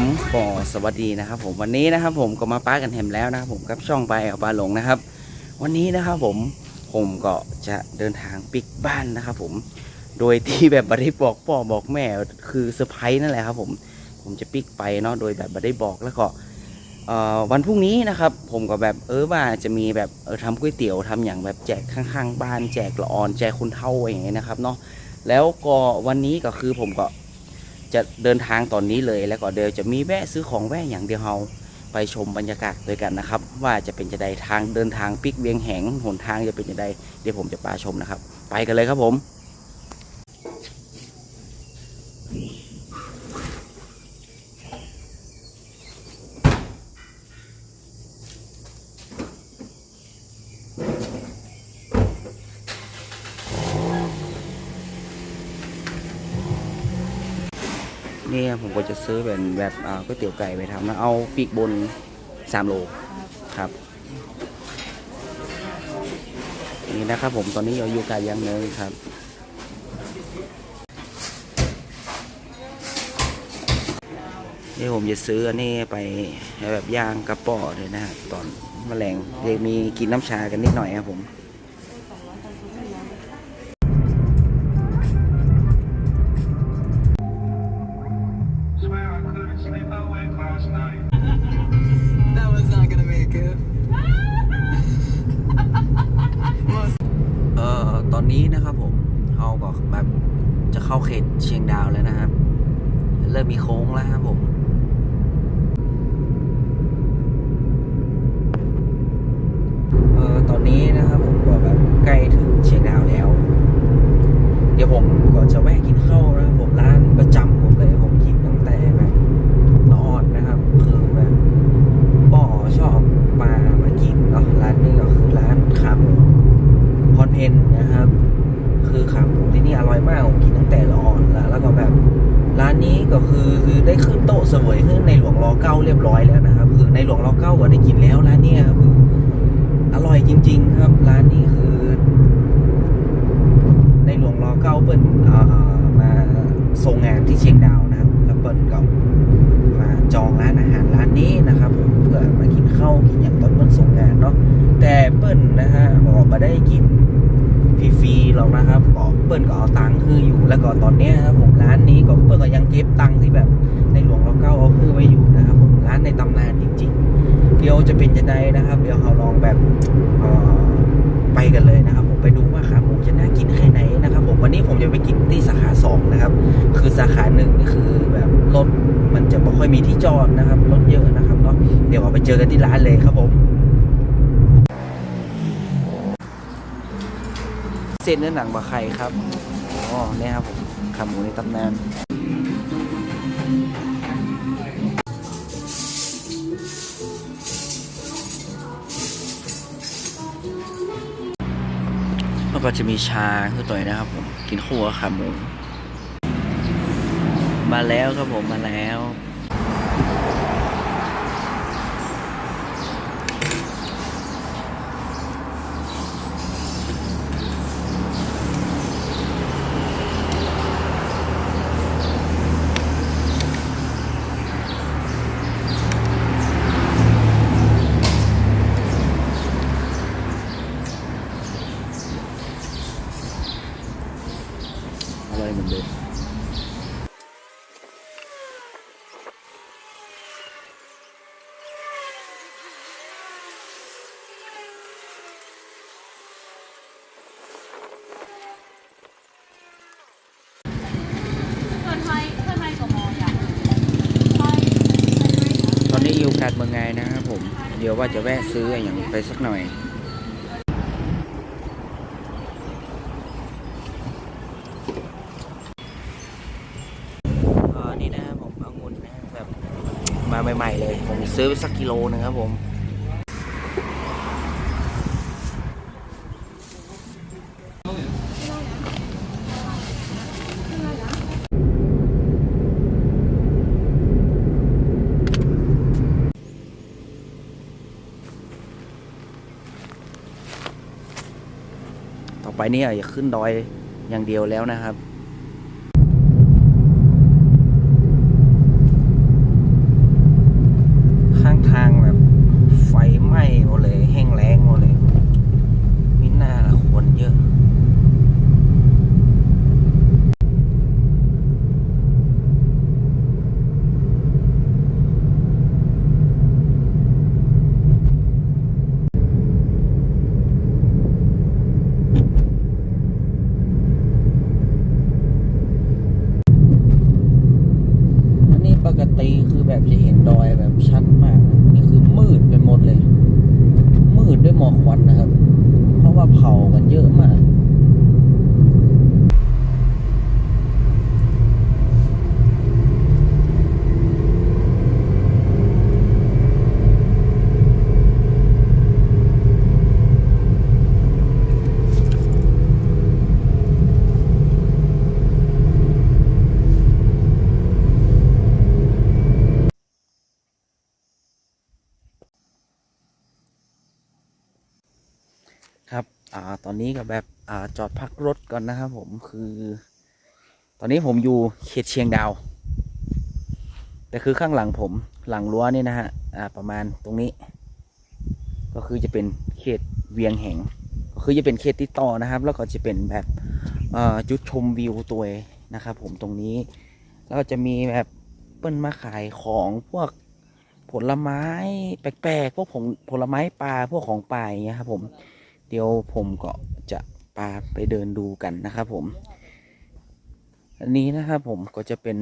ครับผมก็สวัสดีนะครับ ผมวันนี้นะครับ ผมก็มาป้ากันแฮมแล้วนะครับ ผมกับช่องไปเอาปลาหลงนะครับ วันนี้นะครับผมผมก็จะเดินทางปิกบ้านนะครับ ผมโดยที่แบบบัได้บอกพ่อบอกแม่คือเซอร์ไพรส์นั่นแหละครับ ผมผมจะปิกไปเนาะโดยแบบบัได้บอกแล้วก็วันพรุ่งนี้นะครับ ผมก็แบบเออว่าจะมีแบบเออทำก๋วยเตี๋ยวทำอย่างแบบแจกข้างๆ บ้านแจกละออนแจกคนเท่าอย่างเงี้ยนะครับเนาะแล้วก็วันนี้ก็คือผมก็ จะเดินทางตอนนี้เลยแล้วก็เดี๋ยวจะมีแวะซื้อของแวะอย่างเดียวเราไปชมบรรยากาศด้วยกันนะครับ ว่าจะเป็นจะใดทางเดินทางปิกเวียงแหงหนทางจะเป็นจะใดเดี๋ยวผมจะพาชมนะครับ ไปกันเลยครับผม นี่ผมก็จะ ซื้อเป็นแบบก๋วยเตี๋ยวไก่ไปทำนะเอาปีกบน 3 โลครับนี่นะครับผมตอนนี้เราอยู่ไก่ย่างเนยครับนี่ผมจะซื้ออันนี้ไปแบบย่างกระป๋อเลยนะครับตอนแมลงเดี๋ยวมีกินน้ำชากันนิดหน่อยครับผม นี้นะครับผมเราก็แบบจะเข้าเขตเชียงดาวแล้วนะครับ เริ่มมีโค้งแล้วครับผมเออตอนนี้นะครับผมก็แบบใกล้ถึงเชียงดาวแล้ว เดี๋ยวผมก็จะแวะกินข้าวนะครับผมร้านประจำผมเลยผมกินตั้งแต่แบบละอ่อนนะครับ คือแบบป่อชอบมามากินเนาะร้านนี้ก็คือร้านขาหมูพรเพนนะครับ คือขาหมูที่นี่อร่อยมากผมกินตั้งแต่ละอ่อนแล้ว แล้วก็แบบร้านนี้ก็คือคือได้ขึ้นโต๊ะเสวยขึ้นในหลวงรอ เก้าเรียบร้อยแล้วนะครับคือในหลวงรอเก้าก็ได้กินแล้วร้านนี้ยคืออร่อยจริง ๆ ครับ ร้านนี้คือ ในหลวงรอเก้าเปิ้ลมาทรงงานที่เชียงดาวนะครับ แล้วเปิ้ลก็มาจองร้านอาหารร้านนี้นะครับเพื่อมากินข้าวกินอย่างตอนเปิ้ลส่งงานเนาะแต่เปิ้ลนะฮะบอกมาได้กิน ฟรีหรอกนะครับก็เปิ้ลก็เอาตังค์คืออยู่แล้วก็ตอนนี้ครับผมร้านนี้ก็เปิ้ลก็ยังเก็บตังค์ที่แบบในหลวงเรอเก้าเอาคือไว้อยู่นะครับผมร้านในตำนานจริง ๆ เดี๋ยวจะเป็นจะได้นะครับ เดี๋ยวเราลองแบบไปกันเลยนะครับ ผมไปดูว่าขาหมูจะน่ากินแค่ไหนนะครับ ผมวันนี้ผมจะไปกินที่สาขาสองนะครับ คือสาขาหนึ่งนี่คือแบบรถมันจะไม่ค่อยมีที่จอดนะครับรถเยอะนะครับเนาะเดี๋ยวเราไปเจอกันที่ร้านเลยครับผม เส้นเนื้อหนังบะไข่ครับอ๋อเนี่ยครับผมขาหมูในตำนานแล้วก็จะมีชาคือตัวนี้นะครับผมกินคู่กับขาหมู มาแล้วครับผมมาแล้ว อร่อยเหมือนเดิม เพื่อนไทยเพื่อนไทยกับมออยากไป ตอนนี้อยู่กาดเมืองไง นะครับผม เดี๋ยวว่าจะแวะซื้ออย่างไปสักหน่อยอันนี่นะครับผมเอางุ่นนะแบบมาใหม่ๆเลย ผมซื้อไปสักกิโลนึงครับผม เนี่ยอย่าขึ้นดอยอย่างเดียวแล้วนะครับ็นดอยแบบชัดมาก นี่คือมืดไปหมดเลย มืดด้วยหมอกควันนะครับ เพราะว่าเผากันเยอะมาก อ่าตอนนี้ก็แบบอ่าจอดพักรถก่อนนะครับผมคือ ตอนนี้ผมอยู่เขตเชียงดาว แต่คือข้างหลังผมหลังรั้วนี่นะฮะอ่าประมาณตรงนี้ ก็คือจะเป็นเขตเวียงแหงก็คือจะเป็นเขตติดต่อนะครับ แล้วก็จะเป็นแบบอ่อจุดชมวิวตัวนะครับ ผมตรงนี้ แล้วก็จะมีแบบเปิ้นมาขายของพวกผลไม้แปลกๆพวกผงผลไม้ปลาพวกของป่าอย่างเงี้ยครับผม เดี๋ยวผมก็จะปาไปเดินดูกันนะครับผม อันนี้นะครับผมก็จะเป็น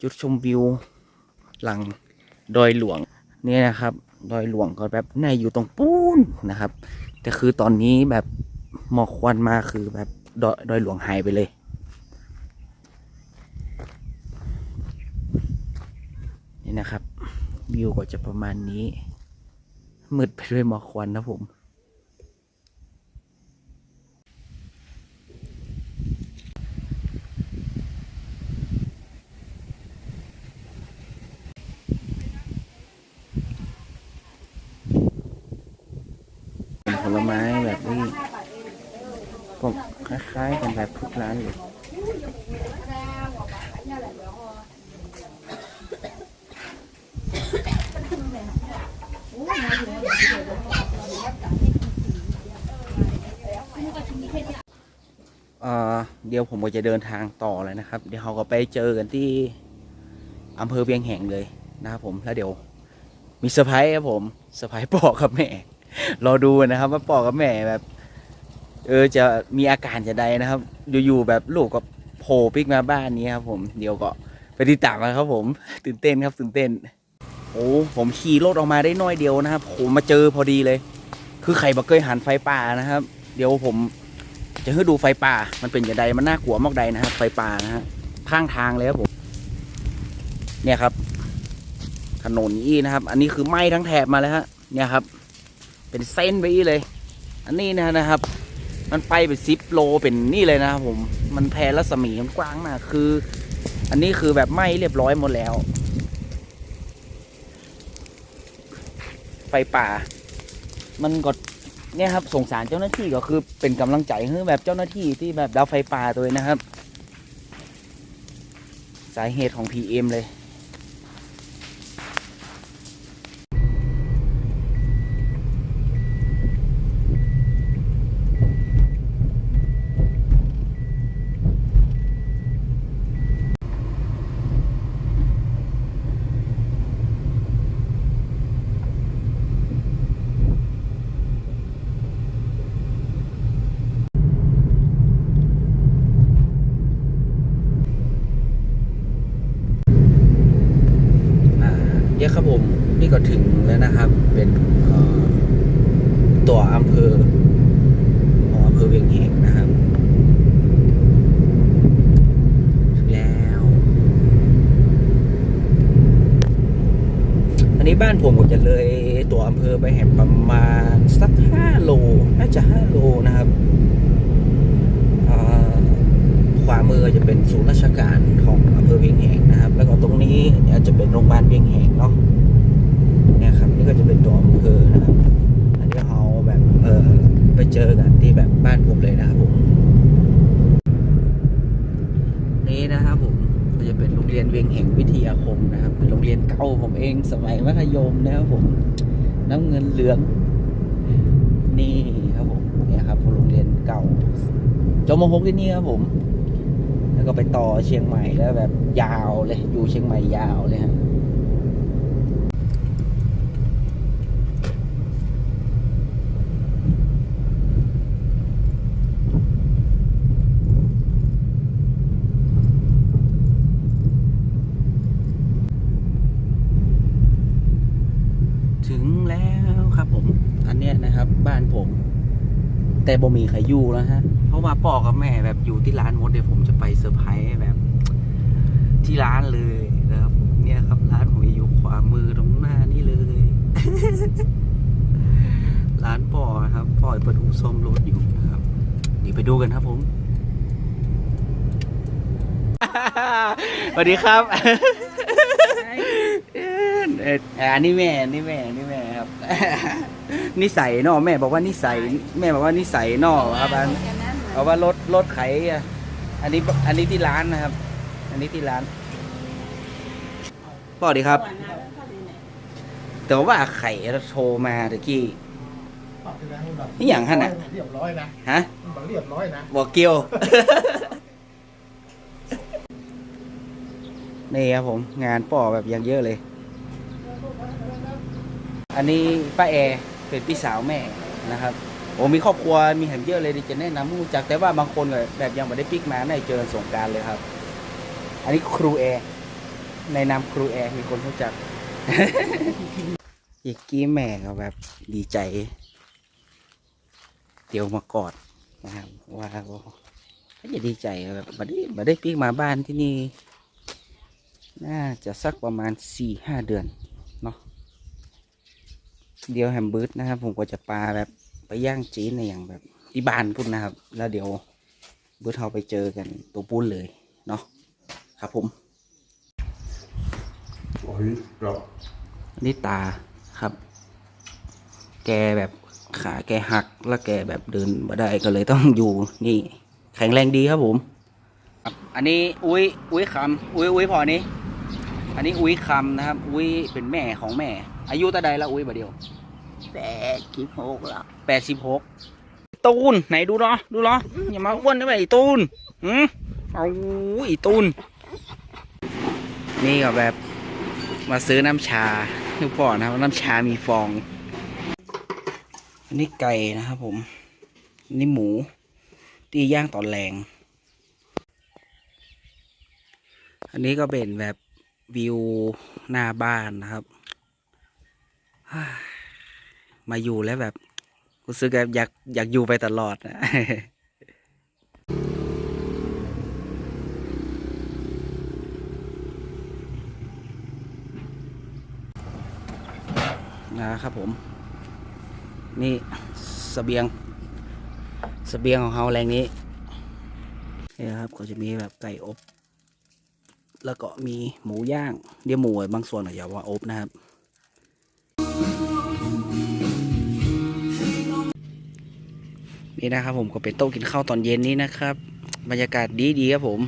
จุดชมวิวหลังดอยหลวงเนี่ยนะครับ ดอยหลวงก็แบบในอยู่ตรงปูนนะครับ แต่คือตอนนี้แบบหมอกควันมาคือแบบดอยดอยหลวงหายไปเลย นี่นะครับวิวก็จะประมาณนี้มืดไปด้วยหมอกควันนะผม เป็นผลไม้แบบนี้ก็คล้ายๆกันแบบทุกร้านเลย เอ่อ เดี๋ยวผมก็จะเดินทางต่อเลยนะครับ เดี๋ยวเราก็ไปเจอกันที่อำเภอเวียงแหงเลยนะครับผมแล้วเดี๋ยวมีเซอร์ไพรส์ครับผมเซอร์ไพรส์ปอกับแม่รอดูนะครับ ว่าปอกับแม่แบบ เออจะมีอาการจะใดนะครับ อยู่ๆแบบลูกก็โผล่ปิกมาบ้านนี้ครับผมเดี๋ยวก็ไปติดตามกันครับ ผมตื่นเต้นครับตื่นเต้น โอ้ผมขี่รถออกมาได้น้อยเดียวนะครับผมมาเจอพอดีเลย คือใครบ่เคยหันไฟป่านะครับ เดี๋ยวผม จะให้ดูไฟป่า มันเป็นอย่างใดมันน่ากลัวมากใดนะครับ ไฟป่านะฮะข้างทางเลยครับผม เนี่ยครับ ถนนนี้นะครับ อันนี้คือไหม้ทั้งแถบมาเลยฮะ เนี่ยครับ เป็นเส้นไปอีเลย อันนี้นะนะครับ มันไปเป็นซิปโลเป็นนี่เลยนะครับผม มันแพร่รัศมีมันกว้างมากคือ อันนี้คือแบบไหม้เรียบร้อยหมดแล้ว ไฟป่า มันก็ เนี่ยครับสงสารเจ้าหน้าที่ก็คือเป็นกำลังใจให้แบบเจ้าหน้าที่ที่แบบดับไฟป่าตัวนะครับ สาเหตุของ PM เลย อ่าเยอะครับผมนี่ก็ถึงแล้ว นะครับ เป็นตัวอำเภอของอำเภอเวียงแหงนะครับถึงแล้วอันนี้บ้านผมก็จะเลยตัวอำเภอไปแห่งประมาณสักห้าโล น่าจะห้าโลนะครับขวามือจะเป็นศูนย์ราชการของอำเภอเวียงแหงนะครับ แล้วก็ตรงนี้อาจจะเป็นโรงพยาบาลเวียงแหงเนาะ นี่ก็จะเป็นตัวอำเภอนะครับ อันนี้เราแบบเออไปเจอกันที่แบบบ้านผมเลยนะครับผม นี่นะครับผมก็จะเป็นโรงเรียนเวียงแห่งวิทยาคมนะครับ เป็นโรงเรียนเก่าผมเองสมัยมัธยมนะครับผม น้ำเงินเหลือง นี่ครับผมเนี่ยครับโรงเรียนเก่าจมหกที่นี่ครับผม แล้วก็ไปต่อเชียงใหม่แล้วแบบยาวเลย อยู่เชียงใหม่ยาวเลยฮะถึงแล้วครับผม อันเนี้ยนะครับ บ้านผม แต่บ่มีใครอยู่แล้วฮะ เพราะว่าพ่อกับแม่แบบอยู่ที่ร้านมดเดี๋ยวผมจะไปเซอร์ไพรส์แบบ ที่ร้านเลยนะครับผมเนี่ยครับร้านผมอยู่ขวามือตรงหน้านี่เลย ร้านป่อนะครับป่อยเปิดอู่ซ่อมรถอยู่นะครับเดี๋ยวไปดูกันครับผมสวัสดีครับเอ่ออันนี้แม่อันนี้แม่อันนี้แม่ครับ นิสัยเนาะแม่บอกว่านิสัยแม่บอกว่านิสัยเนาะครับอันแค่นั้นเอาว่ารถรถไขอะอันนี้อันนี้ที่ร้านนะครับ อันนี้ที่ร้านพ่อดีครับ แต่ว่าไข่โทรมาตะกี้นี่อย่างฮะน่ะเรียบร้อยนะฮะมันบอกเรียบร้อยนะบอกเกียวนี่ครับผมงานป่อแบบอย่างเยอะเลย อันนี้ป้าแอร์ เป็นพี่สาวแม่นะครับโอ้มีครอบครัวมีเห็นเยอะเลยที่จะแนะนำรู้จักแต่ว่าบางคนก็แบบยังไม่ได้ปิกมาได้เจอสงการเลยครับ อันนี้ครูแอร์ในนามครูแอร์มีคนรู้จักอีกกี้แม่ก็แบบดีใจ เดี๋ยวมากอดนะครับว่าก็จะดีใจแบบมาได้มาได้ปิกมาบ้านที่นี่ น่าจะสักประมาณสี่ห้าเดือน เดี๋ยวแฮมเบิร์ดนะครับ ผมก็จะปลาแบบไปย่างจีนในอย่างแบบที่บ้านพุ่นนะครับ แล้วเดี๋ยวเบิร์ดเราไปเจอกันตัวปุ้นเลยเนาะครับผมโอ้ยเราอันนี่ตาครับ แกแบบขาแกหักแล้วแกแบบเดินมาได้ก็เลยต้องอยู่นี่ แข็งแรงดีครับผม อันนี้อุ้ยอุ้ยคำอุ้ยอุ้ยพอนี้ อันนี้อุ้ยคำนะครับ อุ้ยเป็นแม่ของแม่ อายุตาใดแล้วอุ้ยบาเดียวแปดสิบหกแล้วแปดสิบหกตูนไหนดูเนาะดูเนาะอย่ามาอ้วนได้ไหมไอ้ตูนหืมเอาไอ้ตูน นี่ก็แบบมาซื้อน้ำชาทุกปอนนะครับ น้ำชามีฟอง อันนี้ไก่นะครับผมอันนี่หมูตีย่างตอนแรง อันนี้ก็เป็นแบบวิวหน้าบ้านนะครับ มาอยู่แล้วแบบรู้สึกแบบอยากอยากอยู่ไปตลอดนะนะครับผม นี่สเสบียงสเสบียงของเราแรงนี้นี่นะครับก็จะมีแบบไก่อบ แล้วก็มีหมูย่างเดี๋ยวหมูบางส่วนอาจจะว่าอบนะครับ นี่นะครับผมก็เป็นโต๊ะกินข้าวตอนเย็นนี้นะครับ บรรยากาศดีดีครับผม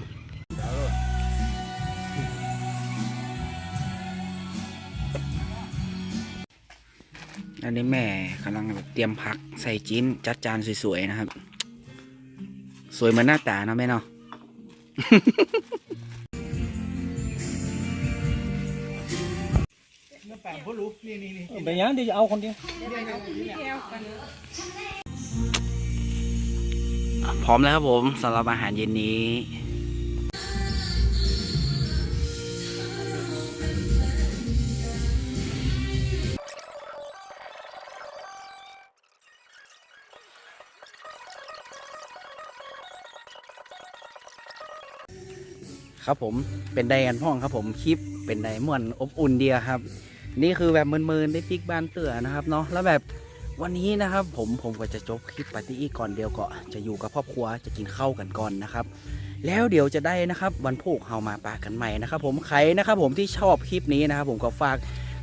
อันนี้แม่กำลังแบบเตรียมผักใส่จิ้นจัดจานสวยๆนะครับ สวยเหมือนหน้าตาเนาะแม่เนาะแปะเขารู้นี่นี่นี่เป็นยังเดี๋ยวจะเอาคนเดียว พร้อมแล้วครับผมสำหรับอาหารเย็นนี้ ครับผมเป็นไดกันพ่องครับผมคลิปเป็นไดม่วนอบอุ่นเดียครับ นี่คือแบบมินๆได้ปิกบ้านเตือนะครับเนาะแล้วแบบ วันนี้นะครับผมผมก็จะจบคลิปปาร์ตี้ก่อนเดียวก็จะอยู่กับครอบครัวจะกินข้าวกันก่อนนะครับ แล้วเดี๋ยวจะได้นะครับวันพุธเฮามาปากันใหม่นะครับ ผมใครนะครับผมที่ชอบคลิปนี้นะครับ ผมก็ฝาก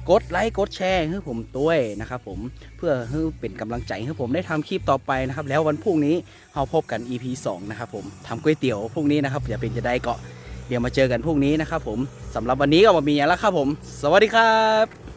กดไลค์กดแชร์ให้ผมด้วยนะครับผมเพื่อให้เป็นกำลังใจให้ผมได้ทำคลิปต่อไปนะครับ แล้ววันพรุ่งนี้เราพบกัน EP 2 นะครับผมทำก๋วยเตี๋ยวพรุ่งนี้นะครับอย่าเป็นจะได้เกาะเดี๋ยวมาเจอกันพรุ่งนี้นะครับผมสำหรับวันนี้ก็มามีอย่างแล้วครับผม สวัสดีครับ